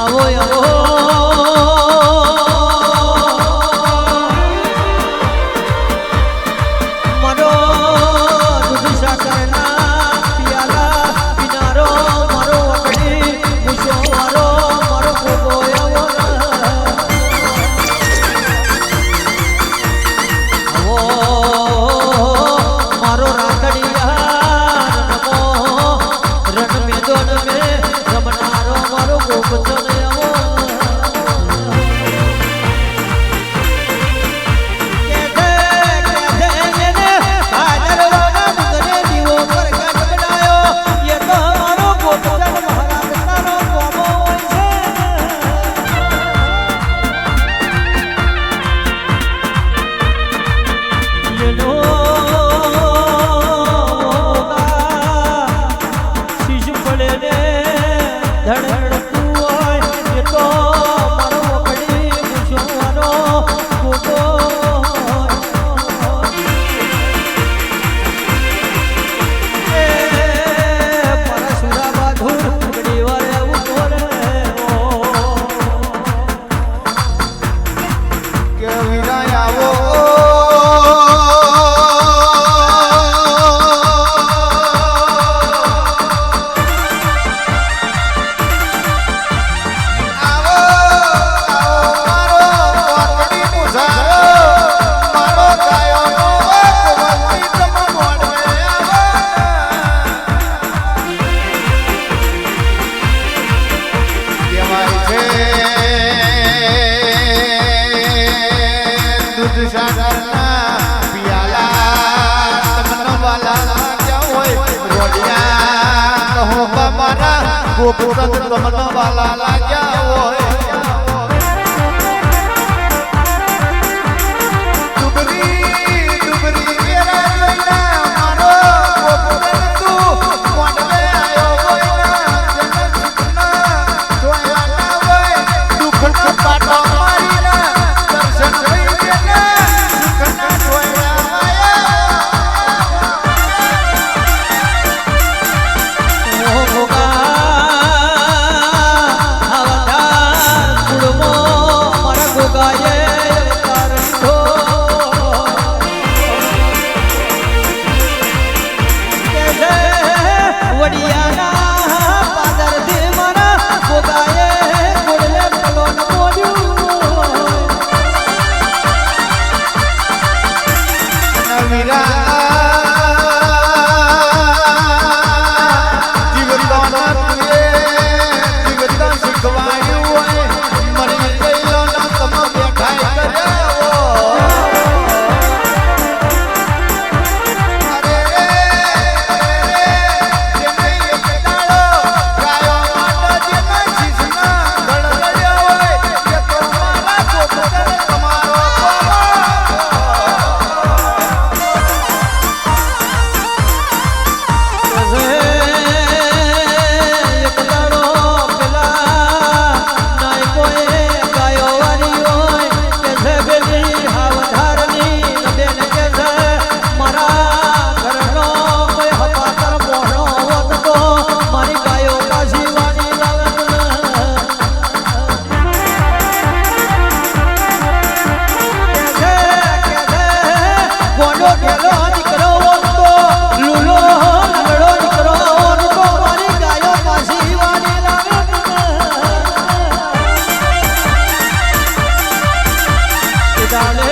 આવો આવો. Oh, oh. દૂધ સાગરના પિયાલા લાગ્યા હોય. mirar dale.